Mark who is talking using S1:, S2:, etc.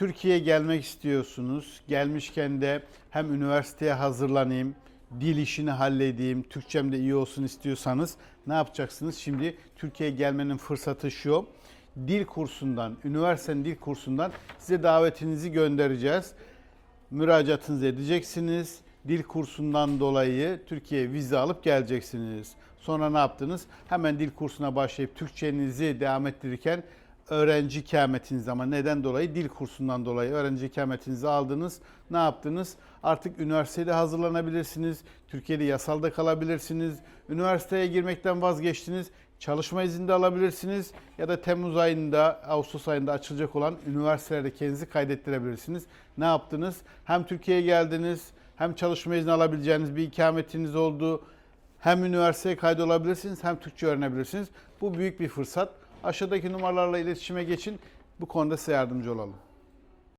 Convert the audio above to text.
S1: Türkiye'ye gelmek istiyorsunuz. Gelmişken de hem üniversiteye hazırlanayım, dil işini halledeyim, Türkçem de iyi olsun istiyorsanız ne yapacaksınız? Şimdi Türkiye'ye gelmenin fırsatı şu. Dil kursundan, üniversitenin dil kursundan size davetinizi göndereceğiz. Müracaatınızı edeceksiniz. Dil kursundan dolayı Türkiye'ye vize alıp geleceksiniz. Sonra ne yaptınız? Hemen dil kursuna başlayıp Türkçenizi devam ettirirken öğrenci ikametiniz ama neden dolayı? Dil kursundan dolayı öğrenci ikametinizi aldınız. Ne yaptınız? Artık üniversitede hazırlanabilirsiniz. Türkiye'de yasalda kalabilirsiniz. Üniversiteye girmekten vazgeçtiniz. Çalışma izni de alabilirsiniz ya da Temmuz ayında, Ağustos ayında açılacak olan üniversitelerde kendinizi kaydettirebilirsiniz. Ne yaptınız? Hem Türkiye'ye geldiniz, hem çalışma izni alabileceğiniz bir ikametiniz oldu. Hem üniversiteye kaydolabilirsiniz hem Türkçe öğrenebilirsiniz. Bu büyük bir fırsat. Aşağıdaki numaralarla iletişime geçin. Bu konuda size yardımcı olalım.